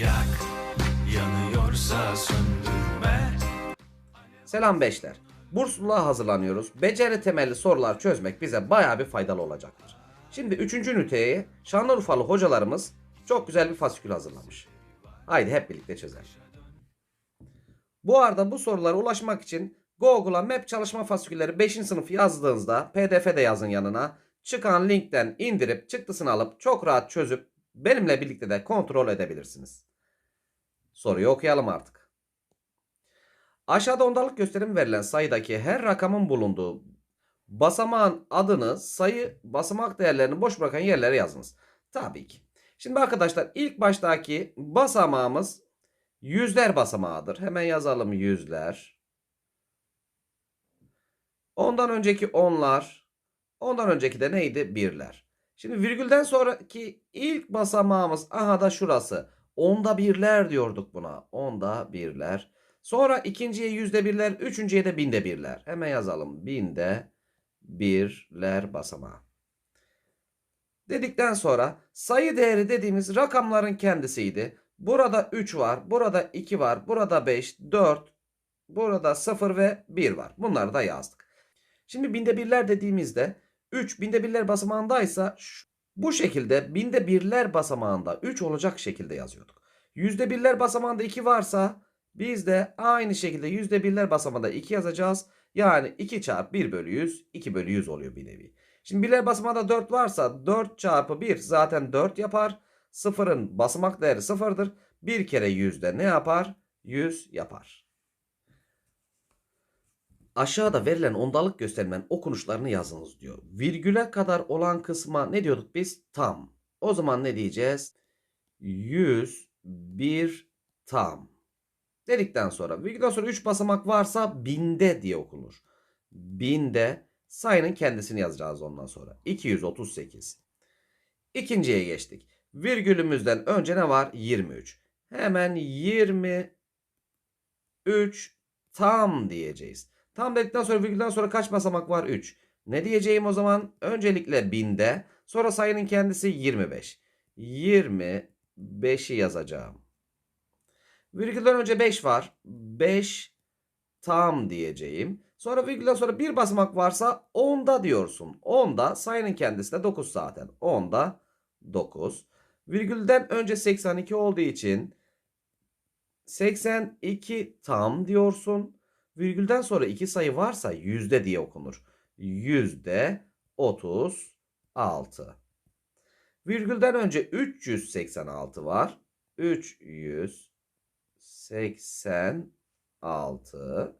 yak Yanıyorsa söndürme Selam beşler. Bursluluğa hazırlanıyoruz. Beceri temelli sorular çözmek bize bayağı bir faydalı olacaktır. Şimdi 3. üniteye Şanlıurfalı hocalarımız çok güzel bir fasikül hazırlamış. Haydi hep birlikte çözelim. Bu arada bu sorulara ulaşmak için Google'a map çalışma fasikülleri 5. sınıf yazdığınızda pdf de yazın yanına. Çıkan linkten indirip çıktısını alıp çok rahat çözüp benimle birlikte de kontrol edebilirsiniz. Soruyu okuyalım artık. Aşağıda ondalık gösterim verilen sayıdaki her rakamın bulunduğu basamağın adını sayı basamak değerlerini boş bırakan yerlere yazınız. Tabii ki. Şimdi arkadaşlar ilk baştaki basamağımız yüzler basamağıdır. Hemen yazalım yüzler. Ondan önceki onlar. Ondan önceki de neydi? Birler. Şimdi virgülden sonraki ilk basamağımız aha da şurası. Onda birler diyorduk buna. Onda birler. Sonra ikinciye yüzde birler, üçüncüye de binde birler. Hemen yazalım. Binde birler basamağı. Dedikten sonra sayı değeri dediğimiz rakamların kendisiydi. Burada 3 var, burada 2 var, burada 5, 4, burada 0 ve 1 var. Bunları da yazdık. Şimdi binde birler dediğimizde 3 binde birler basamağındaysa bu şekilde binde birler basamağında 3 olacak şekilde yazıyorduk. Yüzde birler basamağında 2 varsa biz de aynı şekilde yüzde birler basamağında 2 yazacağız. Yani 2 çarpı 1 bölü 100 2 bölü 100 oluyor bir nevi. Şimdi birler basamağında 4 varsa 4 çarpı 1 zaten 4 yapar. Sıfırın basamak değeri sıfırdır. Bir kere yüzde ne yapar? 100 yapar. Aşağıda verilen ondalık göstermenin okunuşlarını yazınız diyor. Virgüle kadar olan kısma ne diyorduk biz? Tam. O zaman ne diyeceğiz? 101 tam. Dedikten sonra virgülden sonra 3 basamak varsa binde diye okunur. Binde sayının kendisini yazacağız ondan sonra. 238. İkinciye geçtik. Virgülümüzden önce ne var? 23. Hemen 23 tam diyeceğiz. Tam dedikten sonra virgülden sonra kaç basamak var? 3. Ne diyeceğim o zaman? Öncelikle binde. Sonra sayının kendisi 25. 25'i yazacağım. Virgülden önce 5 var. 5 tam diyeceğim. Sonra virgülden sonra bir basamak varsa 10'da diyorsun. 10'da sayının kendisi de 9 zaten. 10'da 9. Virgülden önce 82 olduğu için 82 tam diyorsun. Virgülden sonra iki sayı varsa yüzde diye okunur. Yüzde 36. Virgülden önce 386 var. 386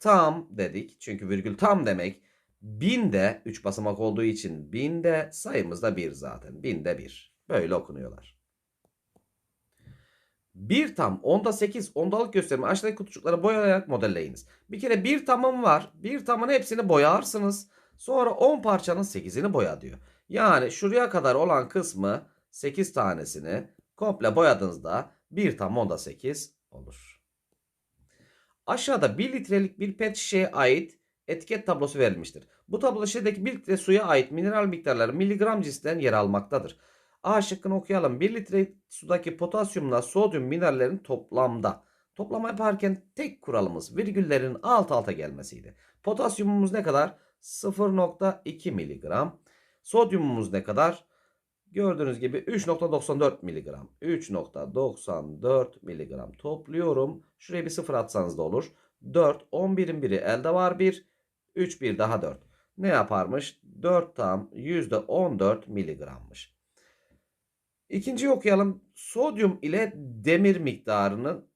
tam dedik. Çünkü virgül tam demek. Binde 3 basamak olduğu için binde sayımız da 1 zaten. Binde 1. Böyle okunuyorlar. Bir tam, onda 8, ondalık gösterimi aşağıdaki kutucukları boyayarak modelleyiniz. Bir kere bir tamım var. Bir tamın hepsini boyarsınız. Sonra 10 parçanın 8'ini boya diyor. Yani şuraya kadar olan kısmı 8 tanesini komple boyadığınızda bir tam onda 8 olur. Aşağıda 1 litrelik bir pet şişeye ait etiket tablosu verilmiştir. Bu tabloda şişedeki 1 litre suya ait mineral miktarları miligram cinsinden yer almaktadır. A şıkkını okuyalım. 1 litre sudaki potasyumla sodyum minerallerin toplamda. Toplama yaparken tek kuralımız virgüllerin alt alta gelmesiydi. Potasyumumuz ne kadar? 0.2 miligram. Sodyumumuz ne kadar? Gördüğünüz gibi 3.94 miligram. 3.94 miligram topluyorum. Şuraya bir sıfır atsanız da olur. 4. 11'in biri elde var 1. 3 bir daha 4. Ne yaparmış? 4 tam %14 miligrammış. İkinciyi okuyalım. Sodyum ile demir miktarının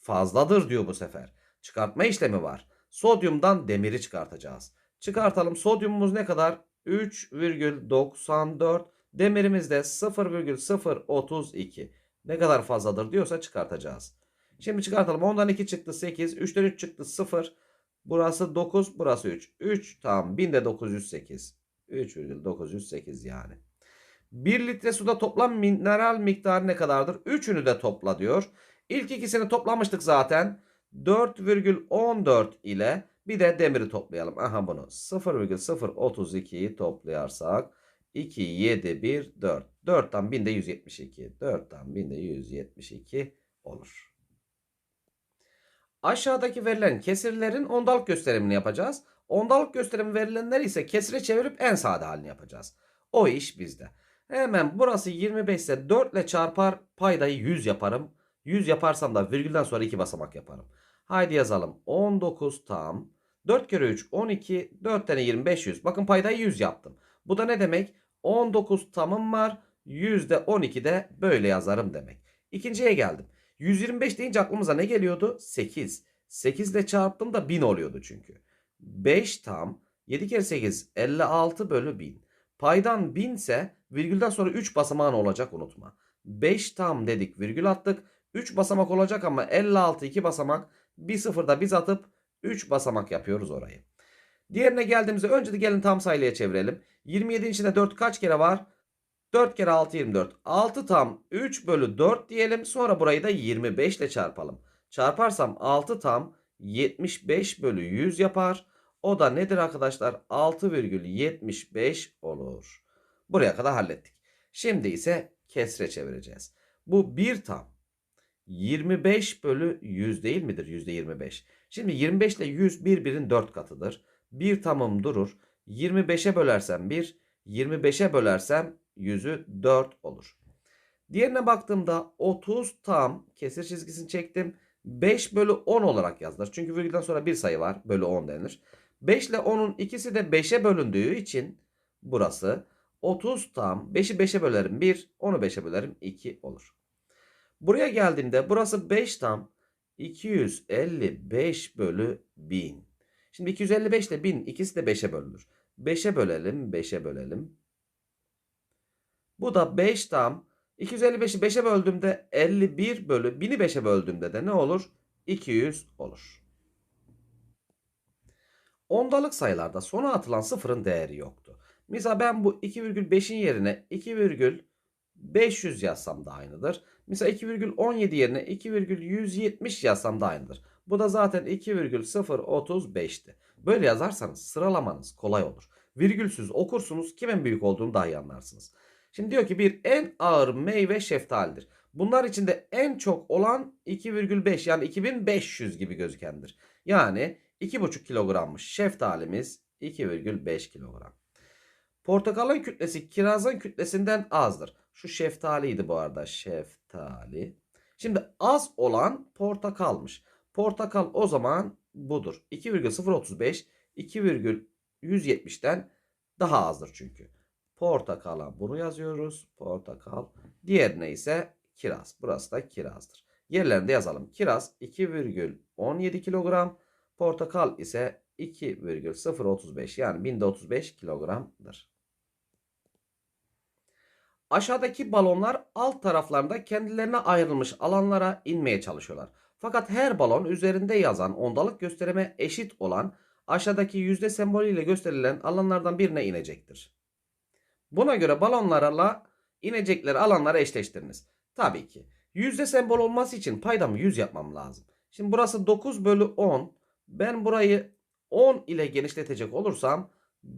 fazladır diyor bu sefer. Çıkartma işlemi var. Sodyumdan demiri çıkartacağız. Çıkartalım. Sodyumumuz ne kadar? 3,94. Demirimiz de 0,032. Ne kadar fazladır diyorsa çıkartacağız. Şimdi çıkartalım. 10'dan 2 çıktı 8. 3'ten 3 çıktı 0. Burası 9. Burası 3. 3 tam 1000'de 908. 3,908 yani. 1 litre suda toplam mineral miktarı ne kadardır? Üçünü de topla diyor. İlk ikisini toplamıştık zaten. 4,14 ile bir de demiri toplayalım. Aha bunu 0,032'yi toplayarsak 2, 7, 1, 4. 4'ten 1000'de 172. 4'ten 1000'de 172 olur. Aşağıdaki verilen kesirlerin ondalık gösterimini yapacağız. Ondalık gösterimi verilenleri ise kesire çevirip en sade halini yapacağız. O iş bizde. Hemen burası 25 ise 4 ile çarpar paydayı 100 yaparım. 100 yaparsam da virgülden sonra 2 basamak yaparım. Haydi yazalım. 19 tam. 4 kere 3 12. 4 tane 25 100. Bakın paydayı 100 yaptım. Bu da ne demek? 19 tamım var. Yüzde 12 de böyle yazarım demek. İkinciye geldim. 125 deyince aklımıza ne geliyordu? 8. 8 ile çarptım da 1000 oluyordu çünkü. 5 tam 7 kere 8 56 bölü 1000. Paydan 1000 ise virgülden sonra 3 basamağın olacak unutma. 5 tam dedik virgül attık. 3 basamak olacak ama 56 2 basamak. Bir sıfırda biz atıp 3 basamak yapıyoruz orayı. Diğerine geldiğimizde önce de gelin tam sayılıya çevirelim. 27'nin içinde 4 kaç kere var? 4 kere 6 24. 6 tam 3 bölü 4 diyelim. Sonra burayı da 25 ile çarpalım. Çarparsam 6 tam 75 bölü 100 yapar. O da nedir arkadaşlar? 6,75 olur. Buraya kadar hallettik. Şimdi ise kesre çevireceğiz. Bu 1 tam 25 bölü 100 değil midir? %25. Şimdi 25 ile 100 birbirin 4 katıdır. 1 tamım durur. 25'e bölersem 1, 25'e bölersem 100'ü 4 olur. Diğerine baktığımda 30 tam kesir çizgisini çektim. 5 bölü 10 olarak yazılır. Çünkü virgülden sonra bir sayı var. Bölü 10 denir. 5 ile 10'un ikisi de 5'e bölündüğü için burası 30 tam 5'i 5'e bölerim 1, 10'u 5'e bölerim 2 olur. Buraya geldiğimde burası 5 tam 255 bölü 1000. Şimdi 255 ile 1000 ikisi de 5'e bölünür. 5'e bölelim 5'e bölelim. Bu da 5 tam 255'i 5'e böldüğümde 51 bölü 1000'i 5'e böldüğümde de ne olur? 200 olur. Ondalık sayılarda sona atılan sıfırın değeri yoktu. Mesela ben bu 2,5'in yerine 2,500 yazsam da aynıdır. Mesela 2,17 yerine 2,170 yazsam da aynıdır. Bu da zaten 2,035'ti. Böyle yazarsanız sıralamanız kolay olur. Virgülsüz okursunuz kimin büyük olduğunu daha iyi anlarsınız. Şimdi diyor ki bir en ağır meyve şeftalidir. Bunlar içinde en çok olan 2,5 yani 2500 gibi gözükendir. Yani 2,5 kilogrammış şeftalimiz 2,5 kilogram. Portakalın kütlesi kirazın kütlesinden azdır. Şu şeftaliydi bu arada şeftali. Şimdi az olan portakalmış. Portakal o zaman budur. 2,035 2,170'ten daha azdır çünkü. Portakala bunu yazıyoruz. Portakal. Diğerine ise kiraz. Burası da kirazdır. Yerlerinde yazalım. Kiraz 2,17 kilogram. Portakal ise 2,035 yani 1035 kilogramdır. Aşağıdaki balonlar alt taraflarında kendilerine ayrılmış alanlara inmeye çalışıyorlar. Fakat her balon üzerinde yazan ondalık gösterime eşit olan aşağıdaki yüzde sembolüyle gösterilen alanlardan birine inecektir. Buna göre balonlarla inecekleri alanları eşleştiriniz. Tabii ki. Yüzde sembol olması için paydamı 100 yapmam lazım. Şimdi burası 9 bölü 10. Ben burayı 10 ile genişletecek olursam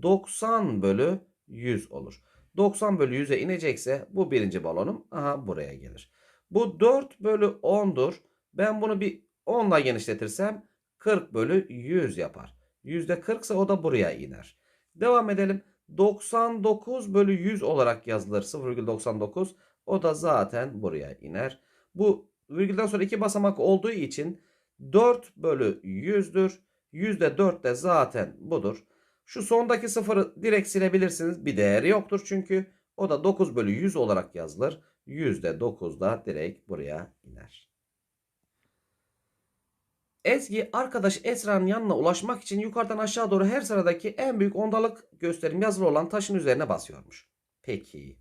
90 bölü 100 olur. 90 bölü 100'e inecekse bu birinci balonum aha buraya gelir. Bu 4 bölü 10'dur. Ben bunu bir 10 ile genişletirsem 40 bölü 100 yapar. %40 ise o da buraya iner. Devam edelim. 99 bölü 100 olarak yazılır. 0,99 o da zaten buraya iner. Bu virgülden sonra iki basamak olduğu için 4 bölü 100'dür. %4 de zaten budur. Şu sondaki sıfırı direkt silebilirsiniz. Bir değeri yoktur çünkü. O da 9 bölü 100 olarak yazılır. %9 da direkt buraya iner. Ezgi arkadaş Esra'nın yanına ulaşmak için yukarıdan aşağı doğru her sıradaki en büyük ondalık gösterim yazılı olan taşın üzerine basıyormuş. Peki.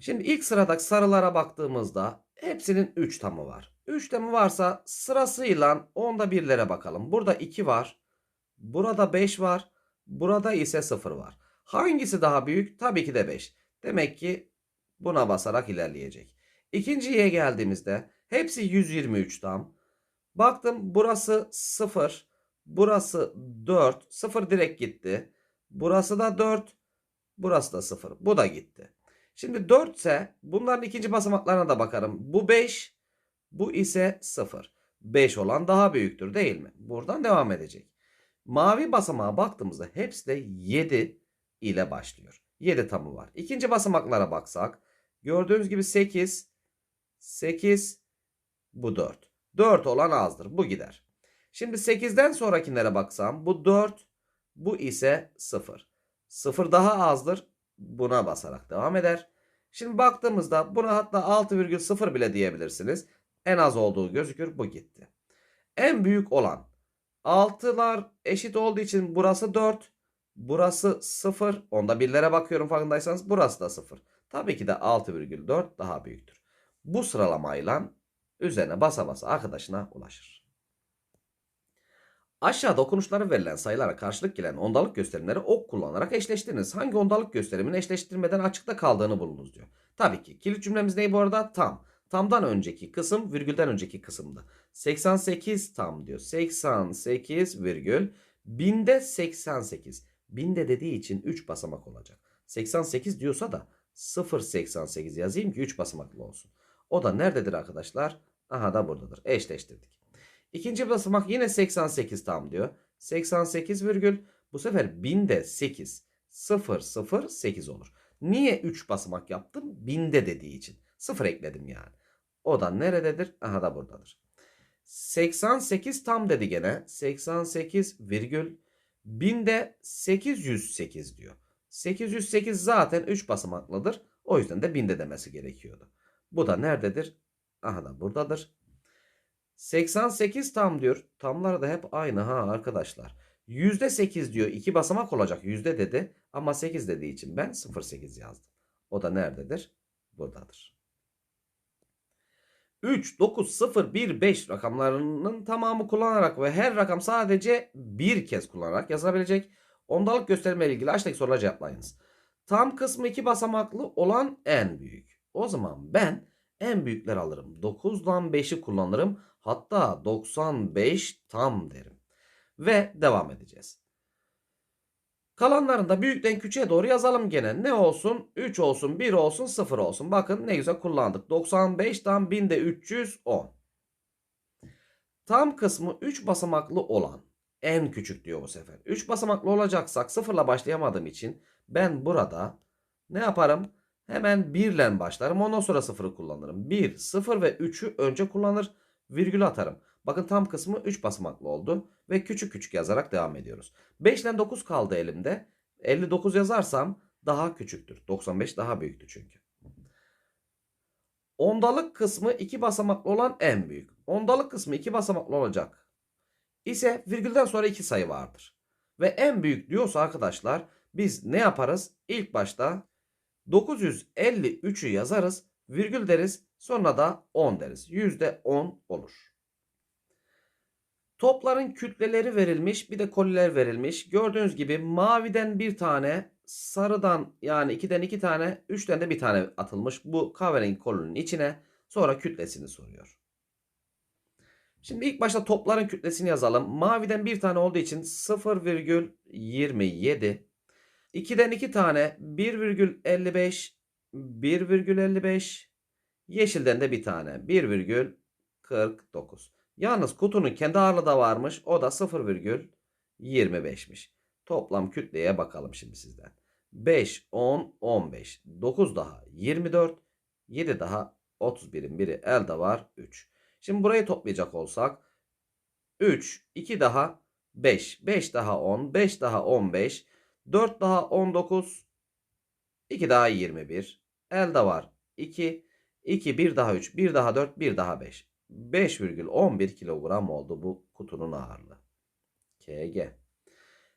Şimdi ilk sıradaki sarılara baktığımızda hepsinin 3 tamı var. 3 tamı varsa sırasıyla onda birlere bakalım. Burada 2 var. Burada 5 var. Burada ise 0 var. Hangisi daha büyük? Tabii ki de 5. Demek ki buna basarak ilerleyecek. İkinciye geldiğimizde hepsi 123 tam. Baktım burası 0. Burası 4. 0 direkt gitti. Burası da 4. Burası da 0. Bu da gitti. Şimdi 4 ise bunların ikinci basamaklarına da bakarım. Bu 5. Bu ise 0. 5 olan daha büyüktür değil mi? Buradan devam edecek. Mavi basamağa baktığımızda hepsi de 7 ile başlıyor. 7 tamı var. İkinci basamaklara baksak gördüğünüz gibi 8 8 bu 4. 4 olan azdır. Bu gider. Şimdi 8'den sonrakilere baksam bu 4 bu ise 0. 0 daha azdır. Buna basarak devam eder. Şimdi baktığımızda buna hatta 6,0 bile diyebilirsiniz. En az olduğu gözükür. Bu gitti. En büyük olan 6'lar eşit olduğu için burası 4. Burası 0. Onda birlere bakıyorum farkındaysanız. Burası da 0. Tabii ki de 6,4 daha büyüktür. Bu sıralamayla üzerine basa basa arkadaşına ulaşır. Aşağıda okunuşları verilen sayılara karşılık gelen ondalık gösterimleri ok kullanarak eşleştiriniz. Hangi ondalık gösterimin eşleştirmeden açıkta kaldığını bulunuz diyor. Tabii ki kilit cümlemiz ne bu arada? Tam. Tamdan önceki kısım virgülden önceki kısımda. 88 tam diyor. 88 virgül. Binde 88. Binde dediği için 3 basamak olacak. 88 diyorsa da 0.88 yazayım ki 3 basamaklı olsun. O da nerededir arkadaşlar? Aha da buradadır. Eşleştirdik. İkinci basamak yine 88 tam diyor. 88 virgül. Bu sefer binde 8. 0 0 8 olur. Niye 3 basamak yaptım? Binde dediği için. 0 ekledim yani. O da nerededir? Aha da buradadır. 88 tam dedi gene. 88 virgül. Binde 808 diyor. 808 zaten 3 basamaklıdır. O yüzden de binde demesi gerekiyordu. Bu da nerededir? Aha da buradadır. 88 tam diyor. Tamları da hep aynı ha arkadaşlar. %8 diyor. 2 basamak olacak yüzde dedi. Ama 8 dediği için ben 0,8 yazdım. O da nerededir? Buradadır. 3, 9, 0, 1, 5 rakamlarının tamamı kullanarak ve her rakam sadece bir kez kullanarak yazılabilecek ondalık gösterme ile ilgili aşağıdaki soruları cevaplayınız. Tam kısmı 2 basamaklı olan en büyük. O zaman ben en büyükler alırım. 9'dan 5'i kullanırım. Hatta 95 tam derim. Ve devam edeceğiz. Kalanlarını da büyükten küçüğe doğru yazalım gene. Ne olsun? 3 olsun, 1 olsun, 0 olsun. Bakın ne güzel kullandık. 95'tan 1000'de 310. Tam kısmı 3 basamaklı olan en küçük diyor bu sefer. 3 basamaklı olacaksak 0 ile başlayamadığım için ben burada ne yaparım? Hemen 1 ile başlarım. Ondan sonra 0'ı kullanırım. 1, 0 ve 3'ü önce kullanır. Virgül atarım. Bakın tam kısmı 3 basamaklı oldu. Ve küçük küçük yazarak devam ediyoruz. 5 ile 9 kaldı elimde. 59 yazarsam daha küçüktür. 95 daha büyüktü çünkü. Ondalık kısmı 2 basamaklı olan en büyük. Ondalık kısmı 2 basamaklı olacak. İse virgülden sonra 2 sayı vardır. Ve en büyük diyorsa arkadaşlar biz ne yaparız? İlk başta 953'ü yazarız. Virgül deriz. Sonra da 10 deriz. %10 olur. Topların kütleleri verilmiş. Bir de koliler verilmiş. Gördüğünüz gibi maviden bir tane, sarıdan yani 2'den 2 tane, 3'ten de bir tane atılmış. Bu kahverengi kolinin içine. Sonra kütlesini soruyor. Şimdi ilk başta topların kütlesini yazalım. Maviden bir tane olduğu için 0,27. 2'den 2 tane 1,55 1,55 Yeşilden de bir tane 1,49. Yalnız kutunun kendi ağırlığı da varmış. O da 0,25'miş. Toplam kütleye bakalım şimdi sizden. 5, 10, 15. 9 daha 24. 7 daha 31'in biri elde var 3. Şimdi burayı toplayacak olsak 3, 2 daha 5, 5 daha 10, 5 daha 15, 4 daha 19, 2 daha 21, elde var 2, 2, 1 daha 3, 1 daha 4, 1 daha 5. 5,11 kilogram oldu bu kutunun ağırlığı. KG.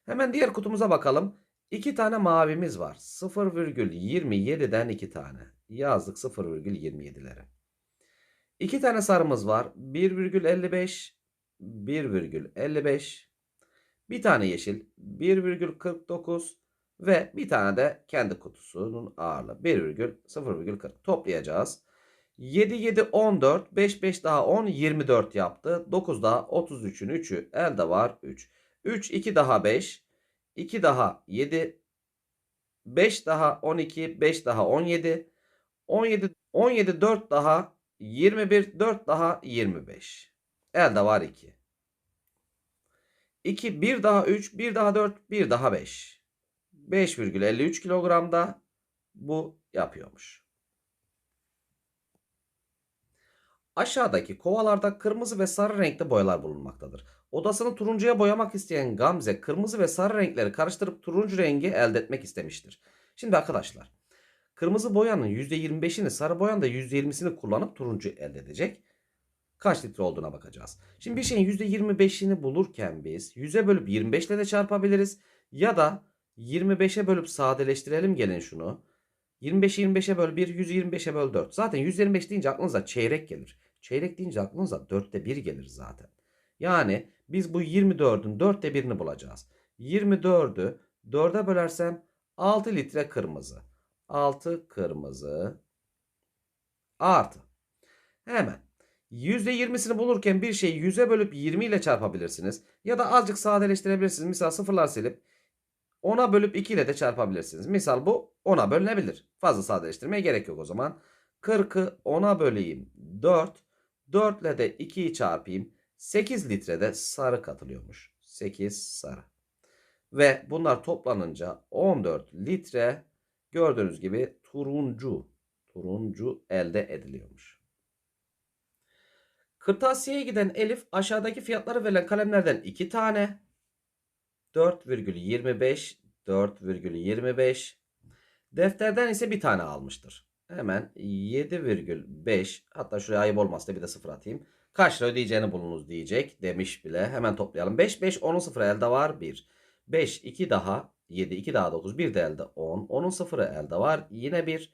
Hemen diğer kutumuza bakalım. 2 tane mavimiz var. 0,27'den 2 tane. Yazdık 0,27'lere. 2 tane sarımız var. 1,55 1,55 bir tane yeşil 1,49 ve bir tane de kendi kutusunun ağırlığı 1,0,40 toplayacağız. 7 7 14 5 5 daha 10 24 yaptı. 9 daha 33'ün 3'ü elde var 3. 3 2 daha 5 2 daha 7 5 daha 12, 5 daha 17. 17 17 4 daha 21, 4 daha 25. Elde var 2. 2 1 daha 3, 1 daha 4, 1 daha 5. 5,53 kilogramda bu yapıyormuş. Aşağıdaki kovalarda kırmızı ve sarı renkte boyalar bulunmaktadır. Odasını turuncuya boyamak isteyen Gamze kırmızı ve sarı renkleri karıştırıp turuncu rengi elde etmek istemiştir. Şimdi arkadaşlar kırmızı boyanın %25'ini sarı boyanın da %20'sini kullanıp turuncu elde edecek. Kaç litre olduğuna bakacağız. Şimdi bir şeyin %25'ini bulurken biz 100'e bölüp 25 ile de çarpabiliriz. Ya da 25'e bölüp sadeleştirelim gelin şunu. 25'i 25'e böl 1, 100'ü 25'e böl 4. Zaten 125 deyince aklınıza çeyrek gelir. Çeyrek deyince aklınıza 4'te 1 gelir zaten. Yani biz bu 24'ün 4'te 1'ini bulacağız. 24'ü 4'e bölersem 6 litre kırmızı. 6 kırmızı artı. Hemen %20'sini bulurken bir şeyi 100'e bölüp 20 ile çarpabilirsiniz. Ya da azıcık sadeleştirebilirsiniz. Misal sıfırlar silip 10'a bölüp 2 ile de çarpabilirsiniz. Misal bu 10'a bölünebilir. Fazla sadeleştirmeye gerek yok o zaman. 40'ı 10'a böleyim 4. 4 ile de 2'yi çarpayım. 8 litrede sarı katılıyormuş. 8 sarı. Ve bunlar toplanınca 14 litre gördüğünüz gibi turuncu turuncu elde ediliyormuş. Kırtasiyeye giden Elif aşağıdaki fiyatları verilen kalemlerden 2 tane 4,25 4,25 defterden ise bir tane almıştır. Hemen 7,5 hatta şuraya ayıp olmazsa bir de sıfır atayım. Kaç lira ödeyeceğini bulunuz diyecek demiş bile. Hemen toplayalım. 5 5 10'un sıfırı elde var 1. 5 2 daha 7 2 daha 9 bir de elde 10. 10'un sıfırı elde var yine 1.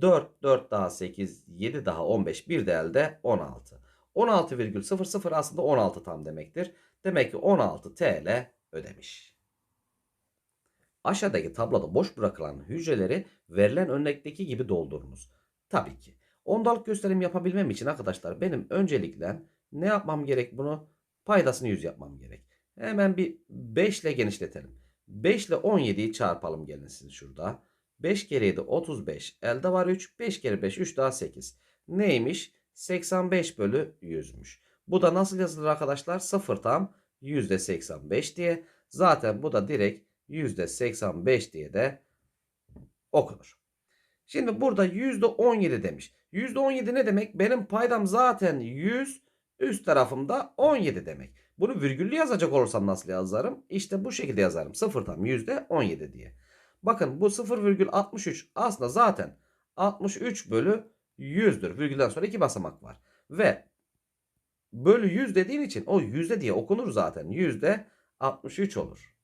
4 4 daha 8 7 daha 15 bir de elde 16. 16,00 aslında 16 tam demektir. Demek ki 16 TL ödemiş. Aşağıdaki tabloda boş bırakılan hücreleri verilen örnekteki gibi doldurunuz. Tabii ki. Ondalık gösterim yapabilmem için arkadaşlar benim öncelikle ne yapmam gerek bunu? Paydasını 100 yapmam gerek. Hemen bir 5 ile genişletelim. 5 ile 17'yi çarpalım gelin siz şurada. 5 kere 7 35. Elde var 3. 5 kere 5 3 daha 8. Neymiş? 85 bölü 100'müş. Bu da nasıl yazılır arkadaşlar? 0 tam %85 diye. Zaten bu da direkt %85 diye de okunur. Şimdi burada %17 demiş. %17 ne demek? Benim paydam zaten 100 üst tarafımda 17 demek. Bunu virgüllü yazacak olursam nasıl yazarım? İşte bu şekilde yazarım. 0 tam %17 diye. Bakın bu 0,63 aslında zaten 63 bölü 100'dür. Virgülden sonra iki basamak var. Ve bölü 100 dediğin için o yüzde diye okunur zaten. Yüzde 63 olur.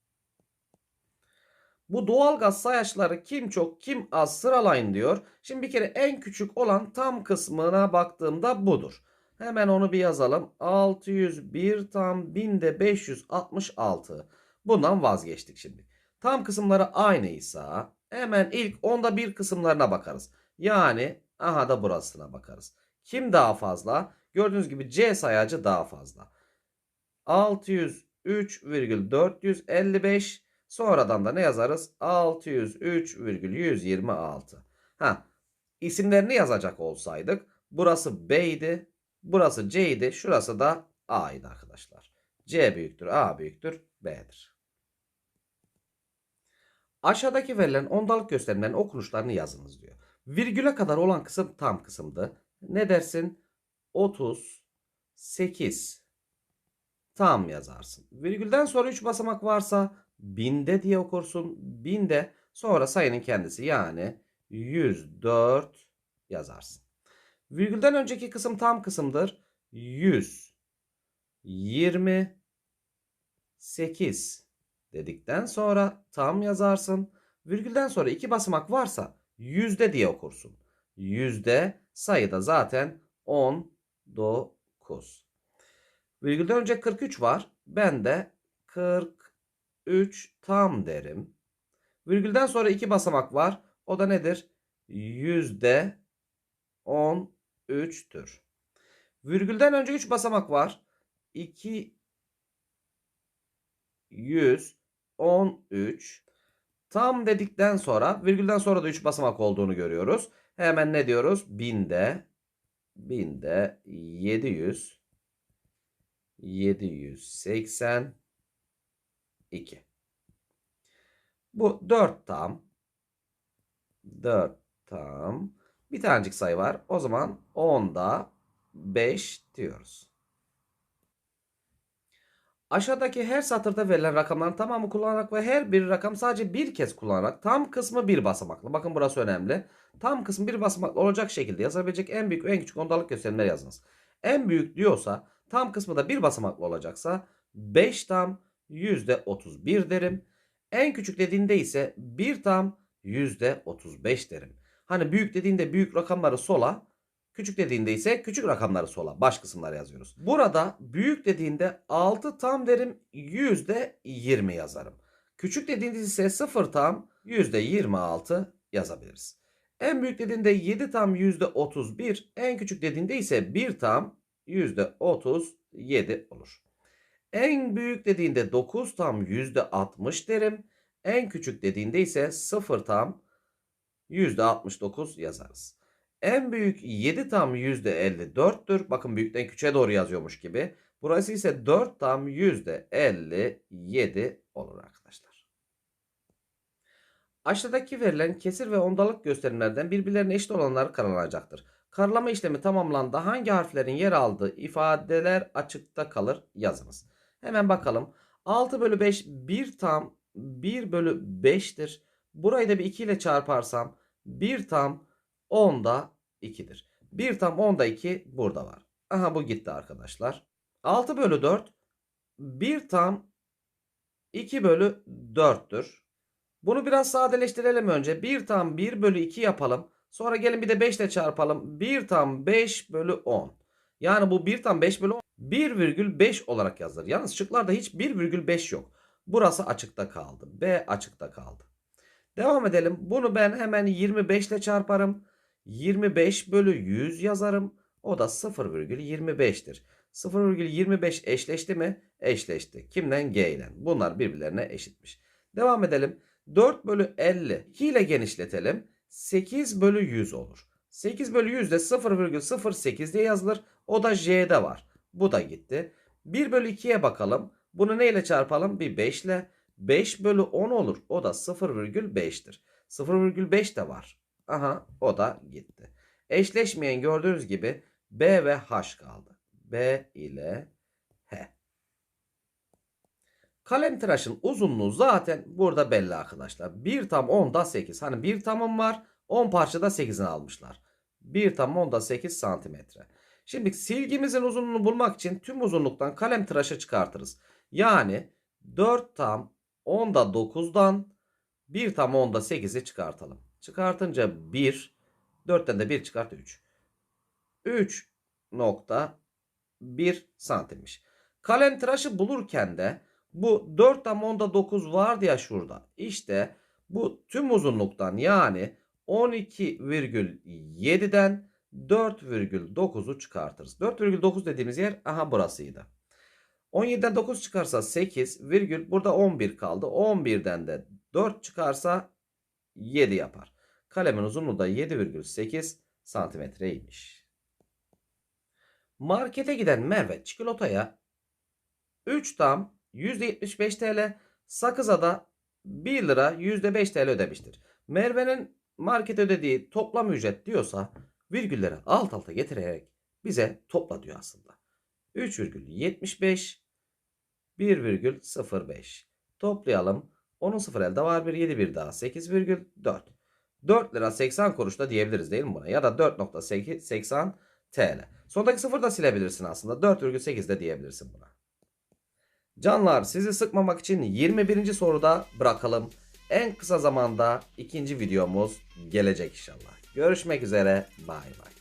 Bu doğalgaz sayaçları kim çok kim az sıralayın diyor. Şimdi bir kere en küçük olan tam kısmına baktığımda budur. Hemen onu bir yazalım. 601 tam 1000'de 566. Bundan vazgeçtik şimdi. Tam kısımları aynıysa hemen ilk onda bir kısımlarına bakarız. Yani aha da burasına bakarız. Kim daha fazla? Gördüğünüz gibi C sayacı daha fazla. 603,455 sonradan da ne yazarız? 603,126. Ha, isimlerini yazacak olsaydık burası B'ydi, burası C'ydi, şurası da A'ydı arkadaşlar. C büyüktür, A büyüktür, B'dir. Aşağıdaki verilen ondalık gösterimlerin okunuşlarını yazınız diyor. Virgüle kadar olan kısım tam kısımdı. Ne dersin? 38 tam yazarsın. Virgülden sonra 3 basamak varsa binde diye okursun. Binde sonra sayının kendisi yani 104 yazarsın. Virgülden önceki kısım tam kısımdır. 128 dedikten sonra tam yazarsın. Virgülden sonra iki basamak varsa yüzde diye okursun. Yüzde sayıda zaten 19. Virgülden önce 43 var. Ben de 43 tam derim. Virgülden sonra iki basamak var. O da nedir? Yüzde 13'tür. Virgülden önce 3 basamak var. 2 113 Tam dedikten sonra virgülden sonra da 3 basamak olduğunu görüyoruz. Hemen ne diyoruz? Binde, binde 700, 782. Bu 4 tam. 4 tam. Bir tanecik sayı var. O zaman 10'da 5 diyoruz. Aşağıdaki her satırda verilen rakamların tamamı kullanarak ve her bir rakam sadece bir kez kullanarak tam kısmı bir basamaklı. Bakın burası önemli. Tam kısmı bir basamaklı olacak şekilde yazabilecek en büyük en küçük ondalık gösterimleri yazınız. En büyük diyorsa tam kısmı da bir basamaklı olacaksa 5 tam %31 derim. En küçük dediğinde ise 1 tam %35 derim. Hani büyük dediğinde büyük rakamları sola, küçük dediğinde ise küçük rakamları sola. Baş kısımlar yazıyoruz. Burada büyük dediğinde 6 tam derim %20 yazarım. Küçük dediğinde ise 0 tam %26 yazabiliriz. En büyük dediğinde 7 tam %31, en küçük dediğinde ise 1 tam %37 olur. En büyük dediğinde 9 tam %60 derim. En küçük dediğinde ise 0 tam %69 yazarız. En büyük 7 tam %54'tür. Bakın büyükten küçüğe doğru yazıyormuş gibi. Burası ise 4 tam %57 olur arkadaşlar. Aşağıdaki verilen kesir ve ondalık gösterimlerden birbirlerine eşit olanlar karalanacaktır. Karalama işlemi tamamlandı. Hangi harflerin yer aldığı ifadeler açıkta kalır yazınız. Hemen bakalım. 6 bölü 5 1 tam 1 bölü 5'tir. Burayı da bir 2 ile çarparsam 1 tam 10'da 2'dir. 1 tam 10'da 2 burada var. Aha bu gitti arkadaşlar. 6 bölü 4 1 tam 2 bölü 4'tür. Bunu biraz sadeleştirelim önce. 1 tam 1 bölü 2 yapalım. Sonra gelin bir de 5 ile çarpalım. 1 tam 5 bölü 10. Yani bu 1 tam 5 bölü 10. 1,5 olarak yazılır. Yalnız şıklarda hiç 1,5 yok. Burası açıkta kaldı. B açıkta kaldı. Devam edelim. Bunu ben hemen 25 ile çarparım. 25 bölü 100 yazarım. O da 0,25'tir. 0,25 eşleşti mi? Eşleşti. Kimden? G ile. Bunlar birbirlerine eşitmiş. Devam edelim. 4 bölü 50. 2 ile genişletelim. 8 bölü 100 olur. 8 bölü 100 de 0,08 diye yazılır. O da J'de var. Bu da gitti. 1 bölü 2'ye bakalım. Bunu neyle çarpalım? Bir 5 ile. 5 bölü 10 olur. O da 0,5'tir. 0,5 de var. Aha o da gitti. Eşleşmeyen gördüğünüz gibi B ve H kaldı. B ile H. Kalem tıraşın uzunluğu zaten burada belli arkadaşlar. 1 tam 10'da 8. Hani 1 tamım var. 10 parçada 8'ini almışlar. 1 tam 10'da 8 santimetre. Şimdi silgimizin uzunluğunu bulmak için tüm uzunluktan kalem tıraşı çıkartırız. Yani 4 tam 10'da 9'dan 1 tam 10'da 8'i çıkartalım. Çıkartınca 1, 4'ten de 1 çıkart 3. 3.1 santimmiş. Kalem tıraşı bulurken de bu 4 tam 10'da 9 vardı ya şurada. İşte bu tüm uzunluktan yani 12,7'den 4,9'u çıkartırız. 4,9 dediğimiz yer aha burasıydı. 17'den 9 çıkarsa 8 virgül burada 11 kaldı. 11'den de 4 çıkarsa 7 yapar. Kalemin uzunluğu da 7,8 santimetreymiş. Markete giden Merve çikolataya 3 tam %75 TL, sakıza da 1 lira %5 TL ödemiştir. Merve'nin market ödediği toplam ücret diyorsa virgülleri alt alta getirerek bize topla diyor aslında. 3,75 1,05 toplayalım. Onun sıfır elde var bir 7 bir daha 8,4 4 lira 80 kuruş da diyebiliriz değil mi buna? Ya da 4.80 TL. Sondaki sıfır da silebilirsin aslında. 4,8 de diyebilirsin buna. Canlar sizi sıkmamak için 21. soruda bırakalım. En kısa zamanda ikinci videomuz gelecek inşallah. Görüşmek üzere. Bay bay.